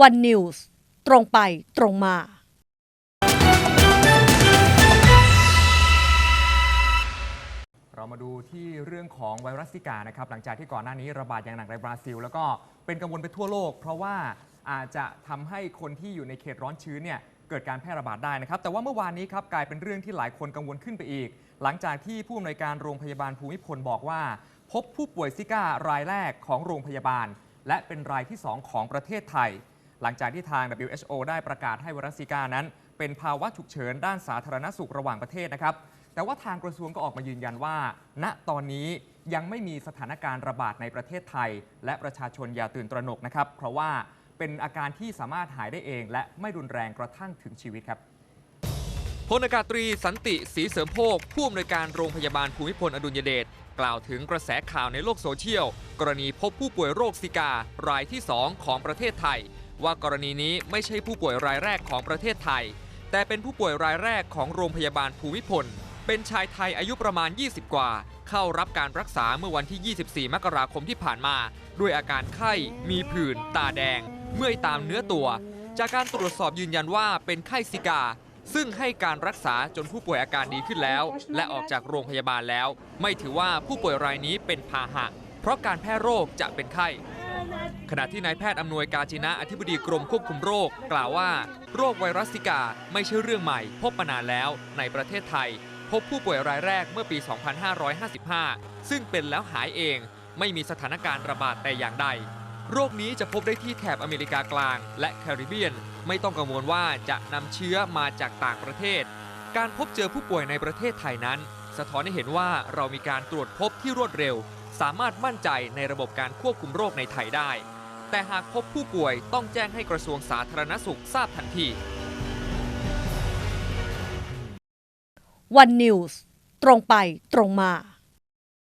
วันนิวส์ตรงไปตรงมาเรามาดูที่เรื่องของไวรัสซิกานะครับหลังจากที่ก่อนหน้านี้ระบาดอย่างหนักในบราซิล แล้วก็เป็นกังวลไปทั่วโลก เพราะว่าอาจจะทำให้คนที่อยู่ในเขตร้อนชื้นเนี่ยเกิดการแพร่ระบาดได้นะครับ แต่ว่าเมื่อวานนี้ครับกลายเป็นเรื่องที่หลายคนกังวลขึ้นไปอีก หลังจากที่ผู้อำนวยการโรงพยาบาลภูมิพลบอกว่า พบผู้ป่วยซิการายแรกของโรงพยาบาล และเป็นรายที่ 2 ของประเทศไทย หลังจากที่ทาง WHO ได้ประกาศให้ไวรัสซิกานั้น เป็นภาวะฉุกเฉินด้านสาธารณสุขระหว่างประเทศนะครับแต่ว่าทางกระทรวงก็ออกมายืนยันว่า ณตอนนี้ยังไม่มีสถานการณ์ระบาดในประเทศไทย และประชาชนอย่าตื่นตระหนกนะครับ เพราะว่าเป็นอาการที่สามารถหายได้เอง และไม่รุนแรงกระทั่งถึงชีวิตครับพลอากาศตรีสันติศรีเสริมโภคผู้อำนวยการโรงพยาบาลภูมิพลอดุลยเดชกล่าวถึงกระแสข่าวในโลกโซเชียล กรณีพบผู้ป่วยโรคซิการายที่ 2 ของประเทศไทย ว่ากรณีนี้ไม่ใช่ผู้ป่วยรายแรกของประเทศไทย แต่เป็นผู้ป่วยรายแรกของโรงพยาบาลภูมิพล เป็นชายไทยอายุประมาณ 20 กว่า เข้ารับการรักษาเมื่อวันที่ 24 มกราคมที่ผ่านมา ด้วยอาการไข้ มีผื่น ตาแดง เมื่อยตามเนื้อตัว จากการตรวจสอบยืนยันว่าเป็นไข้ซิกาซึ่งให้การรักษาจนผู้ป่วยอาการดีขึ้นแล้ว และออกจากโรงพยาบาลแล้ว ไม่ถือว่าผู้ป่วยรายนี้เป็นพาหะ เพราะการแพร่โรคจะเป็นไข้ ขณะที่นายแพทย์อำนวยกาจินะอธิบดีกรมควบคุมโรค กล่าวว่า โรคไวรัสซิกาไม่ใช่เรื่องใหม่ พบมานานแล้วในประเทศไทย พบผู้ป่วยรายแรกเมื่อปี 2555 ซึ่งเป็นแล้วหายเอง ไม่มีสถานการณ์ระบาดแต่อย่างใด โรคนี้จะพบได้ที่แถบอเมริกากลาง และแคริบเบียน ไม่ต้องกังวลว่าจะนำเชื้อมาจากต่างประเทศ การพบเจอผู้ป่วยในประเทศไทยนั้น สะท้อนให้เห็นว่าเรามีการตรวจพบที่รวดเร็ว สามารถมั่นใจในระบบการควบคุมโรคในไทยได้ แต่หากพบผู้ป่วยต้องแจ้งให้กระทรวงสาธารณสุขทราบทันทีวันนิวส์ตรงไปตรงมา